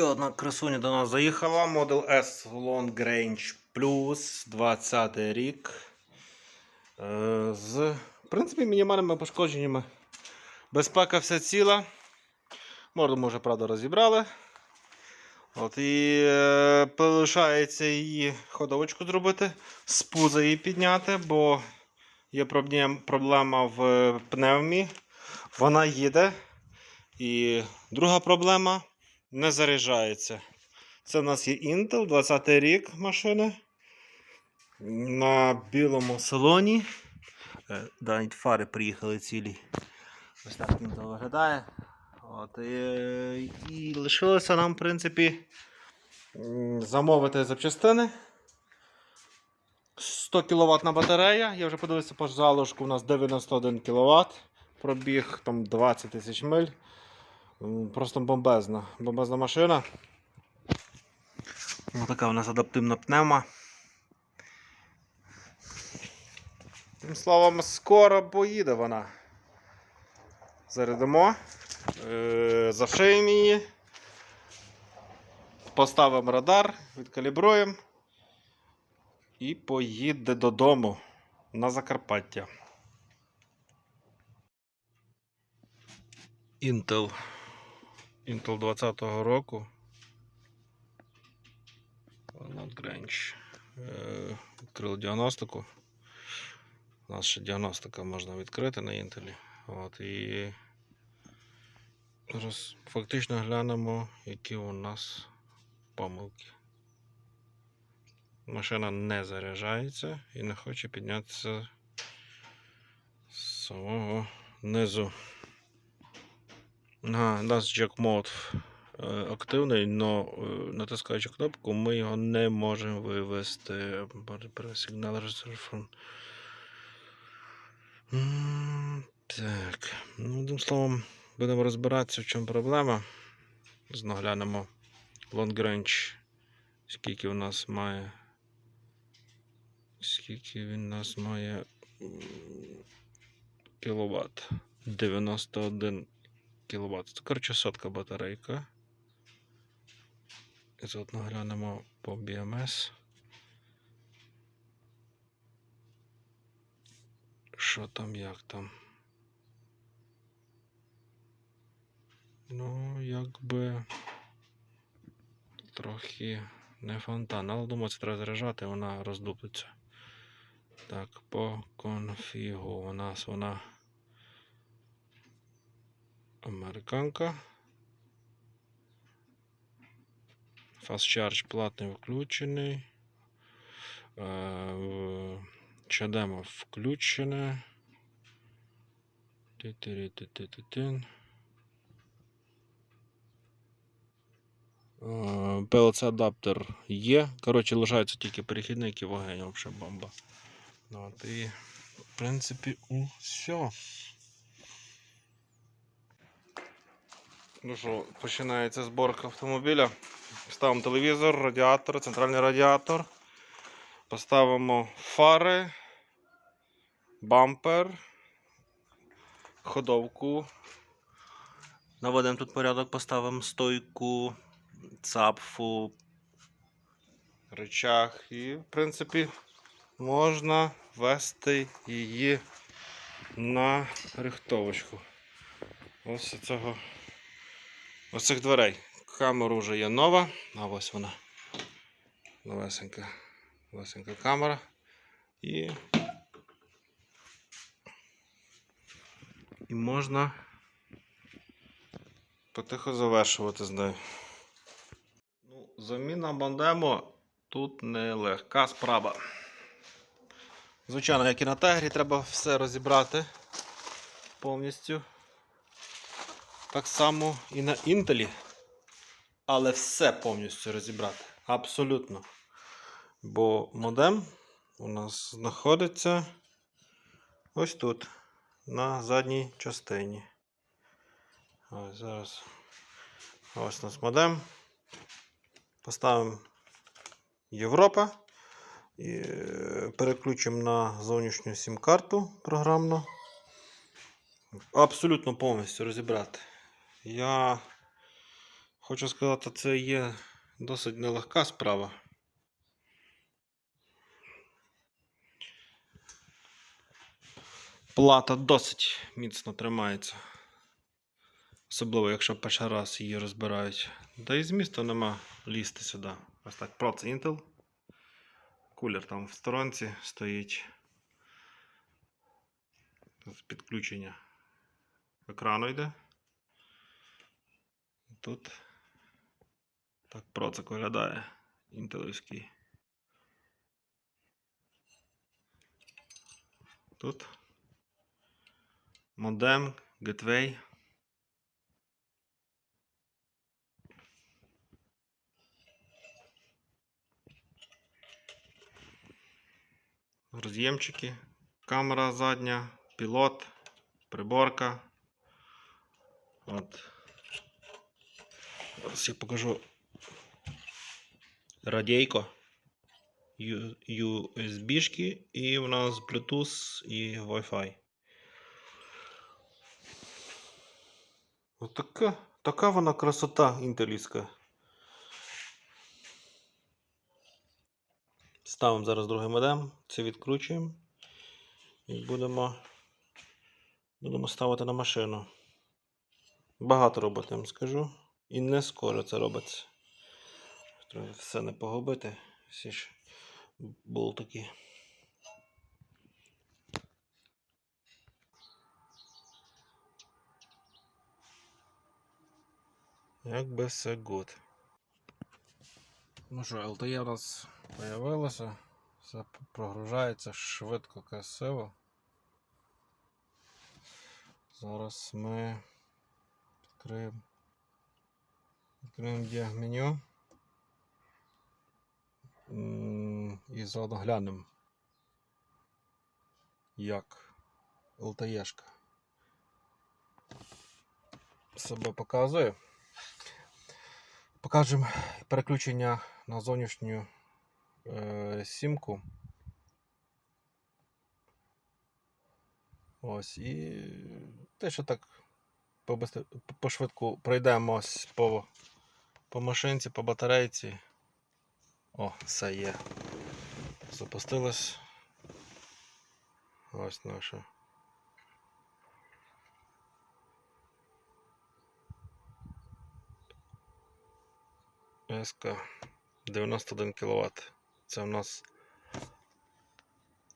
Ще одна красуня до нас заїхала. Model S Long Range Plus 20 рік. Е, З, в принципі, мінімальними пошкодженнями. Безпека вся ціла. Морду ми вже, правда, розібрали. От, і е, залишається її ходовочку зробити, з пуза її підняти, бо є проблема в пневмі. Вона їде. І друга проблема не заряджається. Це у нас є Intel 20 й рік машини. На білому салоні. Е, Навіть фари приїхали цілі. Ось так Intel виглядає. От, і, і лишилося нам, в принципі, замовити запчастини. 100 кВт батарея. Я вже подивився по залишку, у нас 91 кВт. Пробіг там 20 тисяч миль. Просто бомбезна. Бомбезна машина. Ось така у нас адаптивна пневма. Тим словом, скоро поїде вона. Зарядимо. Е, Зашиємо її. Поставимо радар, відкалібруємо. І поїде додому на Закарпаття. Intel. Intel 20-го року. Grange. Е, Відкрили діагностику. У нас ще діагностика можна відкрити на Intel. От, і зараз фактично глянемо, які у нас помилки. Машина не заряджається і не хоче піднятися з самого низу. Ага, у нас е, активний, але натискаючи кнопку, ми його не можемо вивести. Сигнал. М, Так, ну, одним словом, будемо розбиратися, в чому проблема. Знову глянемо Long Range, скільки у нас має. Скільки він у нас має кіловат? 91 кВт. Коротше, сотка батарейка. І заодно глянемо по BMS. Що там, як там? Ну, якби трохи не фонтан, але думаю, це треба заряджати, вона роздуплиться. Так, по конфігу у нас вона американка. Fast Charge платний включений. Чадемо включене. Ти-ти-ри-ти-ти-ти-тин. Е, PLC адаптер є. Коротше, лишаються тільки перехідник і вогонь, взагалі бомба. Ну, От, і, в принципі, все. Ну що, починається зборка автомобіля. Ставимо телевізор, радіатор, центральний радіатор. Поставимо фари, бампер, ходовку. Наведемо тут порядок, поставимо стойку, цапфу, рычаг і, в принципі, можна ввести її на рихтовочку. Ось цього ось цих дверей. Камера вже є нова, а ось вона. Новесенька, новесенька камера. І, і можна потихо завершувати з нею. Ну, заміна бандемо тут не легка справа. Звичайно, як і на тегрі, треба все розібрати повністю. Так само і на інтелі. Але все повністю розібрати. Абсолютно. Бо модем у нас знаходиться ось тут, на задній частині. Ось зараз. Ось у нас модем. Поставимо Європа. І е, переключимо на зовнішню сім-карту програмну. Абсолютно повністю розібрати. Я хочу сказати, це є досить нелегка справа. Плата досить міцно тримається. Особливо, якщо перший раз її розбирають. Та і змісту нема лізти сюди. Ось так, проц Intel. Кулер там в сторонці стоїть. З підключення екрану йде. Тут так процик виглядає інтелівський. Тут модем, гетвей. Роз'ємчики, камера задня, пілот, приборка. От. Зараз я покажу радійко. USB-шки і у нас Bluetooth і Wi-Fi. Отака, така вона красота інтеліська. Ставимо зараз другий модем, це відкручуємо і будемо, будемо ставити на машину. Багато роботи скажу. І не скоро це робиться. Треба все не погубити. Всі ж болтики. Якби все гуд. Ну що, LTE у нас появилося. Все прогружається швидко, красиво. Зараз ми відкриємо відкриємо діагменю і заодно глянемо, як LTE-шка себе показує. Покажемо переключення на зовнішню е, сімку. Ось і те, що так пошвидку пройдемось по, по машинці, по батарейці. О, все є. Запустилось. Ось наша. СК 91 кВт. Це у нас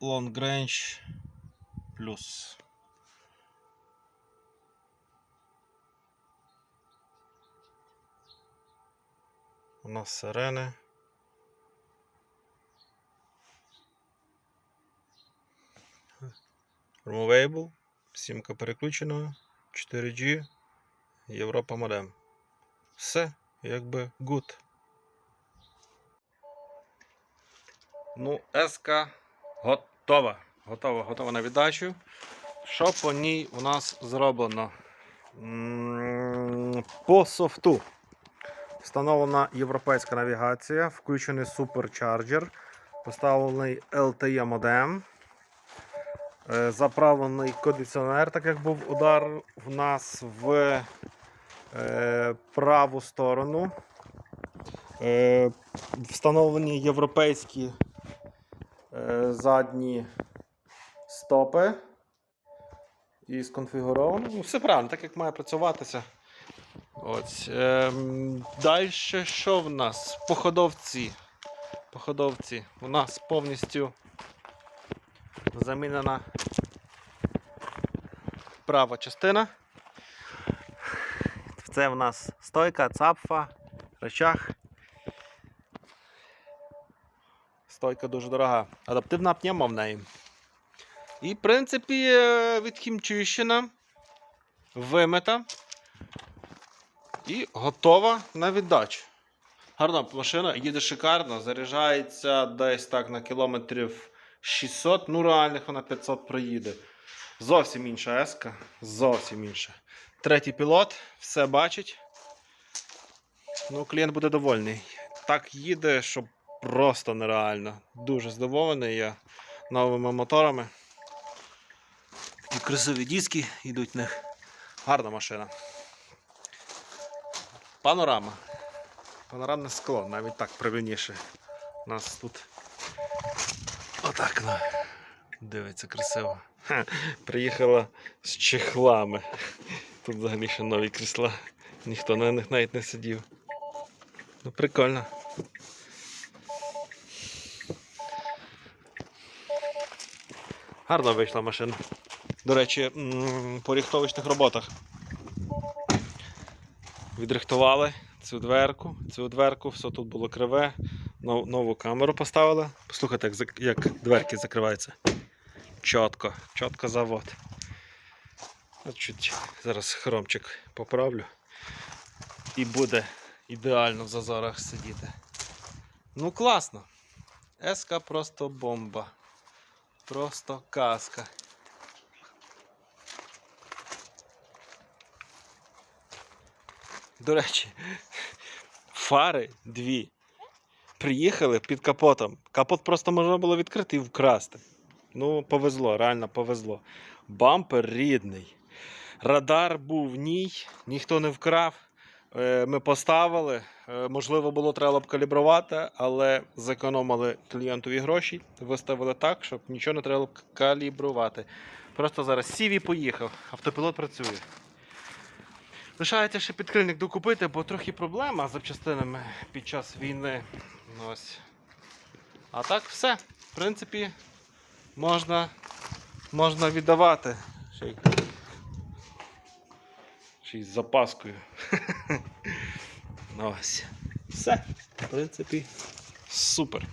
Long Range плюс. У нас сирени. Removable, сімка переключена, 4G, Європа модем. Все, якби good. Ну, СК готова. Готова, готова на віддачу. Що по ній у нас зроблено? По софту. Встановлена європейська навігація, включений суперчарджер, поставлений LTE модем, заправлений кондиціонер, так як був удар в нас в е, праву сторону. Е, встановлені європейські е, задні стопи. І сконфігуровано. Ну, все правильно, так як має працюватися. Ось. Ем, Далі що в нас? Походовці. Походовці. У нас повністю замінена права частина. Це в нас стойка, цапфа, речах. Стойка дуже дорога. Адаптивна пневма в неї. І, в принципі, е, відхімчищена, вимита і готова на віддачу. Гарна машина, їде шикарно, заряджається десь так на кілометрів 600, ну реальних вона 500 проїде. Зовсім інша еска, зовсім інша. Третій пілот, все бачить. Ну, клієнт буде довольний. Так їде, що просто нереально. Дуже здивований я новими моторами. І красиві диски йдуть в них. Гарна машина. Панорама. Панорамне скло, навіть так правильніше. У нас тут отак ну, дивиться красиво. Ха, приїхала з чехлами. Тут взагалі ще нові крісла. Ніхто на них навіть не сидів. Ну, прикольно. Гарно вийшла машина. До речі, по ріхтовочних роботах. Відрихтували цю дверку, цю дверку, все тут було криве. Нов- Нову камеру поставили. Послухайте, як, як дверки закриваються. Чітко, чітко завод. Чуть зараз хромчик поправлю. І буде ідеально в зазорах сидіти. Ну класно. Еска просто бомба. Просто казка. До речі, фари дві. Приїхали під капотом. Капот просто можна було відкрити і вкрасти. Ну, повезло, реально повезло. Бампер рідний. Радар був ній, ніхто не вкрав. Е, Ми поставили. Е, Можливо, було треба б калібрувати, але зекономили клієнтові гроші, виставили так, щоб нічого не треба б калібрувати. Просто зараз сів і поїхав. Автопілот працює. Лишається ще підкрильник докупити, бо трохи проблема з запчастинами під час війни. Ну, Ось. А так все. В принципі, можна, можна віддавати. Ще ще й з запаскою. Ну, Ось. Все. В принципі, супер.